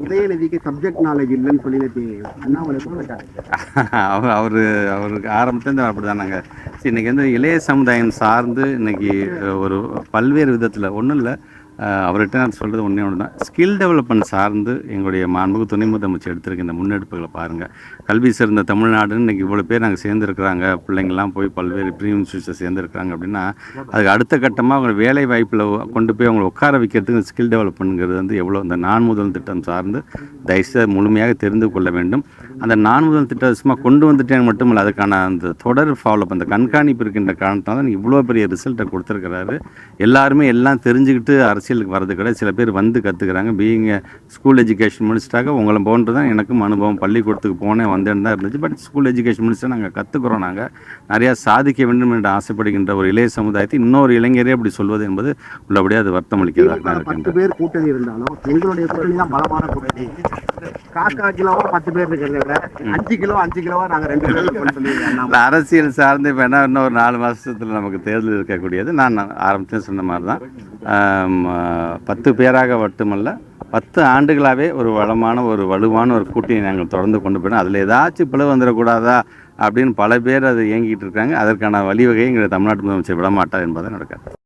உதயநிதிக்கு subject knowledge இல்லைன்னு சொல்லி நேற்று அண்ணாமலை சொல்லிட்டாரு அவர் அவர் அவருக்கு ஆரம்பத்துலேருந்து அப்படி தானாங்க சரி இன்னைக்கு வந்து இளைய சமுதாயம் சார்ந்து இன்னைக்கு ஒரு பல்வேறு விதத்தில் ஒன்றும் இல்லை. அவர்கிட்ட நான் சொல்கிறது ஒன்றே ஒன்று தான் ஸ்கில் டெவலப்மெண்ட் சார்ந்து எங்களுடைய மாண்புக்கு துணை முதலமைச்சர் எடுத்திருக்க இந்த முன்னெடுப்புகளை பாருங்கள் கல்வி சிறந்த தமிழ்நாடுன்னு இன்றைக்கி இவ்வளோ பேர் நாங்கள் சேர்ந்துருக்குறாங்க. பிள்ளைங்கள்லாம் போய் பல்வேறு ப்ரீ இன்ஸ்டியூட்ஸை சேர்ந்துருக்குறாங்க அப்படின்னா அதுக்கு அடுத்த கட்டமாக அவங்க வேலை வாய்ப்பில் கொண்டு போய் அவங்களை உட்கார வைக்கிறதுக்கு ஸ்கில் டெவலப்மெண்ட்ங்கிறது வந்து எவ்வளோ இந்த நான் முதல் திட்டம் சார்ந்து தயவுசெய்து முழுமையாக தெரிந்து கொள்ள வேண்டும். அந்த நான் முதல் திட்டம் சும்மா கொண்டு வந்துட்டேன் மட்டும் இல்லை அதுக்கான அந்த தொடர் ஃபாலோப் அந்த கண்காணிப்பு இருக்கின்ற காரணத்தால் தான் இவ்வளோ பெரிய ரிசல்ட்டை கொடுத்துருக்கிறாரு. எல்லாருமே எல்லாம் தெரிஞ்சுக்கிட்டு அரசியலுக்கு வர்றது கிடையாது. சில பேர் வந்து கற்றுக்குறாங்க பீயிங்க ஸ்கூல் எஜுகேஷன் முடிச்சிட்டாக்க உங்களை போன்று தான் எனக்கும் அனுபவம். பள்ளிக்கூடத்துக்கு போனேன் வந்தேன்னு தான் இருந்துச்சு. பட் ஸ்கூல் எஜுகேஷன் முடிச்சுட்டு நாங்கள் கற்றுக்குறோம் நாங்கள் நிறையா சாதிக்க வேண்டும் என்று ஆசைப்படுகின்ற ஒரு இளைய சமுதாயத்தை இன்னொரு இளைஞரே அப்படி சொல்வது என்பது உள்ளபடியாக அது வருத்தம் அளிக்கிறதாக பேர் கூட்டணி இருந்தாலும் எங்களுடைய கூட்டணி தான் பலமான கூட்டணி. காக்கா கிலோவா பத்து பேர் இருக்கிறத விட அஞ்சு கிலோ அஞ்சு கிலோவா நாங்க ரெண்டு அரசியல் சார்ந்து இப்போ என்ன இன்னும் ஒரு நாலு மாதத்தில் நமக்கு தேர்தல் இருக்கக்கூடியது. நான் ஆரம்பத்தில் சொன்ன மாதிரி தான் பத்து பேராக மட்டுமல்ல பத்து ஆண்டுகளாகவே ஒரு வளமான ஒரு வலுவான ஒரு கூட்டணி நாங்கள் தொடர்ந்து கொண்டு போயிடும் அதில் ஏதாச்சும் பிளவு வந்துடக்கூடாதா அப்படின்னு பல பேர் அது இயங்கிட்டு இருக்காங்க. அதற்கான வழிவகையை எங்கள் தமிழ்நாட்டு முதலமைச்சர் விடமாட்டார் என்பதை நடக்காது